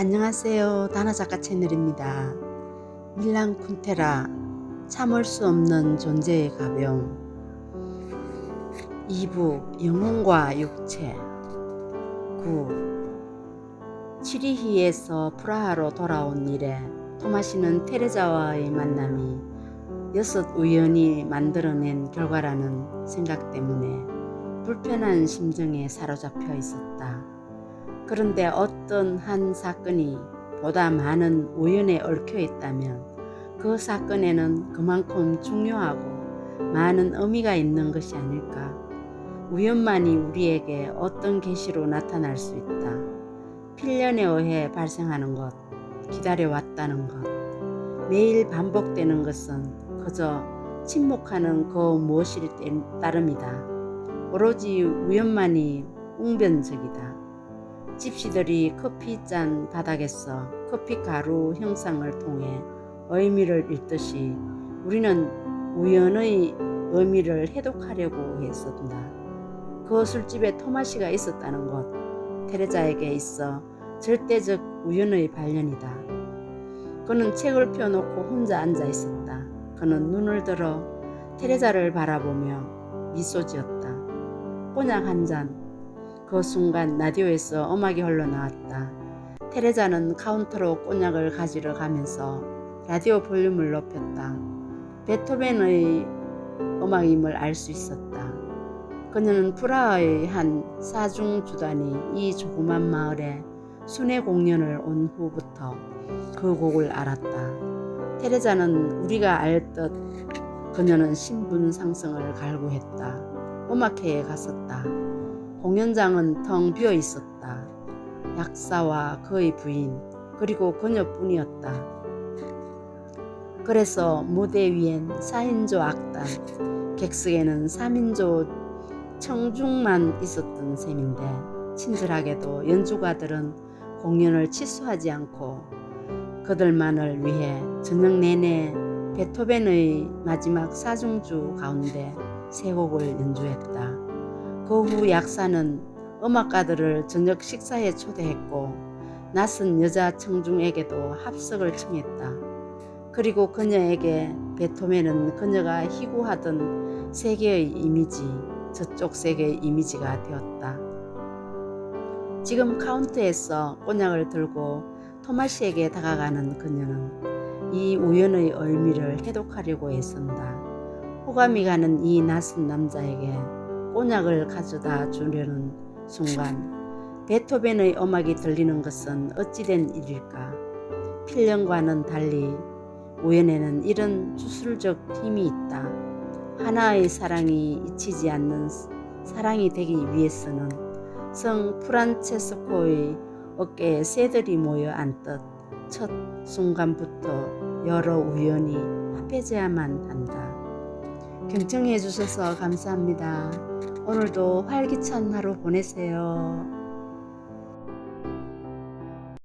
안녕하세요. 다나 작가 채널입니다. 밀란 쿤테라 참을 수 없는 존재의 가벼움 2부 영혼과 육체 9 치리히에서 프라하로 돌아온 이래 토마시는 테레자와의 만남이 여섯 우연히 만들어낸 결과라는 생각 때문에 불편한 심정에 사로잡혀 있었다. 그런데 어떤 한 사건이 보다 많은 우연에 얽혀 있다면 그 사건에는 그만큼 중요하고 많은 의미가 있는 것이 아닐까. 우연만이 우리에게 어떤 계시로 나타날 수 있다. 필연에 의해 발생하는 것, 기다려왔다는 것, 매일 반복되는 것은 그저 침묵하는 그 무엇일 따름이다. 오로지 우연만이 웅변적이다. 집시들이 커피잔 바닥에서 커피 가루 형상을 통해 의미를 읽듯이 우리는 우연의 의미를 해독하려고 했었다. 그 술집에 토마시가 있었다는 것, 테레자에게 있어 절대적 우연의 발견이다. 그는 책을 펴놓고 혼자 앉아 있었다. 그는 눈을 들어 테레자를 바라보며 미소 지었다. 꼬냑 한 잔, 그 순간 라디오에서 음악이 흘러나왔다. 테레자는 카운터로 꼬냑을 가지러 가면서 라디오 볼륨을 높였다. 베토벤의 음악임을 알 수 있었다. 그녀는 프라하의 한 사중 주단이 이 조그만 마을에 순회 공연을 온 후부터 그 곡을 알았다. 테레자는 우리가 알 듯 그녀는 신분 상승을 갈구했다. 음악회에 갔었다. 공연장은 텅 비어 있었다. 약사와 그의 부인 그리고 그녀뿐이었다. 그래서 무대 위엔 4인조 악단, 객석에는 3인조 청중만 있었던 셈인데 친절하게도 연주가들은 공연을 취소하지 않고 그들만을 위해 저녁 내내 베토벤의 마지막 사중주 가운데 세 곡을 연주했다. 그 후 약사는 음악가들을 저녁 식사에 초대했고 낯선 여자 청중에게도 합석을 청했다. 그리고 그녀에게 베토벤은 그녀가 희구하던 세계의 이미지, 저쪽 세계의 이미지가 되었다. 지금 카운트에서 꼬냑을 들고 토마시에게 다가가는 그녀는 이 우연의 의미를 해독하려고 애쓴다. 호감이 가는 이 낯선 남자에게 꼬냑을 가져다 주려는 순간 베토벤의 음악이 들리는 것은 어찌된 일일까? 필연과는 달리 우연에는 이런 주술적 힘이 있다. 하나의 사랑이 잊히지 않는 사랑이 되기 위해서는 성 프란체스코의 어깨에 새들이 모여 앉듯 첫 순간부터 여러 우연이 합해져야만 한다. 경청해 주셔서 감사합니다. 오늘도 활기찬 하루 보내세요.